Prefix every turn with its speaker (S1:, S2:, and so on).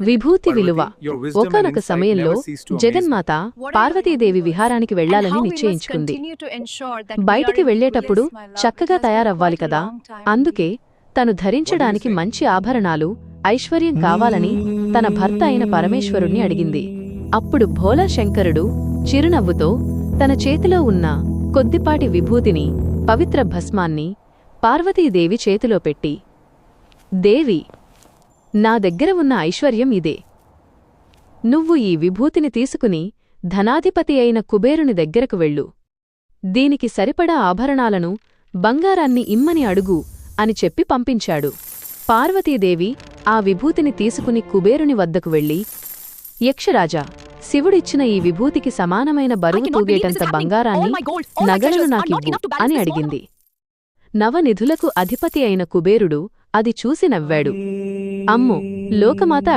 S1: విభూతి విలువ. ఒకనొక సమయంలో జగన్మాత పార్వతీదేవి విహారానికి వెళ్ళాలని నిశ్చయించుకుంది. బయటికి వెళ్ళేటప్పుడు చక్కగా తయారవ్వాలి కదా. అందుకే తను ధరించడానికి మంచి ఆభరణాలు ఐశ్వర్యం కావాలని తన భర్త అయిన పరమేశ్వరుణ్ణి అడిగింది. అప్పుడు భోలా శంకరుడు చిరునవ్వుతో తన చేతిలో ఉన్న కొద్దిపాటి విభూతిని పవిత్ర భస్మాన్ని పార్వతీదేవి చేతిలో పెట్టి దేవి నా దగ్గర ఉన్న ఐశ్వర్యం ఇదే. నువ్వు ఈ విభూతిని తీసుకుని ధనాధిపతి అయిన కుబేరుని దగ్గరకు వెళ్ళు. దీనికి సరిపడా ఆభరణాలను బంగారాన్ని ఇమ్మని అడుగు అని చెప్పి పంపించాడు. పార్వతీదేవి ఆ విభూతిని తీసుకుని కుబేరుని వద్దకు వెళ్ళి యక్షరాజా శివుడిచ్చిన ఈ విభూతికి సమానమైన బరువు తూగేటంత బంగారాన్ని నగలను నాకివ్వు అని అడిగింది. నవనిధులకు అధిపతి అయిన కుబేరుడు అది చూసి నవ్వాడు. అమ్మో లోకమాత